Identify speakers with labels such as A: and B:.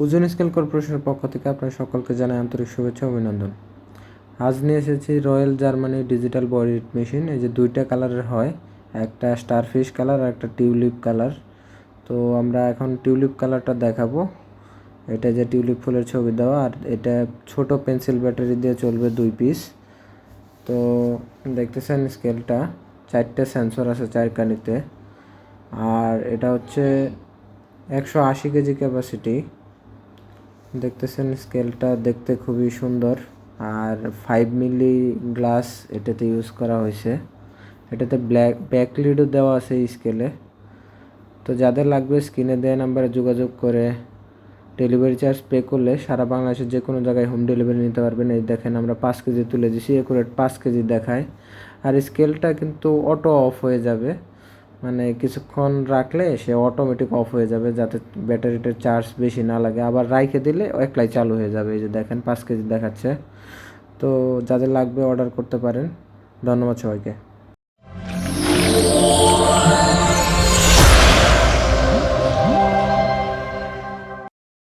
A: ওজন স্কেল কর্পোরেশনের পক্ষ থেকে আপনার সকলকে জানাই আন্তরিক শুভেচ্ছা অভিনন্দন। আজ নিয়ে এসেছি royal Germany digital body machine. এই যে দুইটা কালারের হয়, একটা স্টারফিশ কালার আর একটা টিউলিপ কালার। তো আমরা এখন টিউলিপ কালারটা দেখাবো। এটা যে টিউলিপ ফুলের ছবি দেওয়া আর এটা ছোট পেন্সিল ব্যাটারি দিয়ে চলবে দুই পিস। তো দেখতেছেন স্কেলটা, চারটে সেন্সর আছে চারকানিতে আর এটা হচ্ছে একশো আশি কেজি ক্যাপাসিটি। দেখতেছেন স্কেলটা দেখতে খুবই সুন্দর। আর ফাইভ মিলি গ্লাস এটাতে ইউজ করা হয়েছে। এটাতে ব্ল্যাক ব্যাক লিডও দেওয়া আছে স্কেলে তো যাদের লাগবে স্ক্রিনে দেওয়া নাম্বারে যোগাযোগ করে ডেলিভারি চার্জ পে করলে সারা বাংলাদেশের যে কোনো জায়গায় হোম ডেলিভারি নিতে পারবেন। এই দেখেন আমরা পাঁচ কেজি তুলে দিছি একুরেট পাঁচ কেজি দেখায়। আর স্কেলটা কিন্তু অটো অফ হয়ে যাবে। মানে কিছুক্ষণ রাখলে সে অটোমেটিক অফ হয়ে যাবে যাতে ব্যাটারিটার চার্জ বেশি না লাগে। আবার রাইখে দিলে একলাই চালু হয়ে যাবে। এই যে দেখেন, পাঁচ কেজি দেখাচ্ছে। তো যাদের লাগবে অর্ডার করতে পারেন। ধন্যবাদ সবাইকে।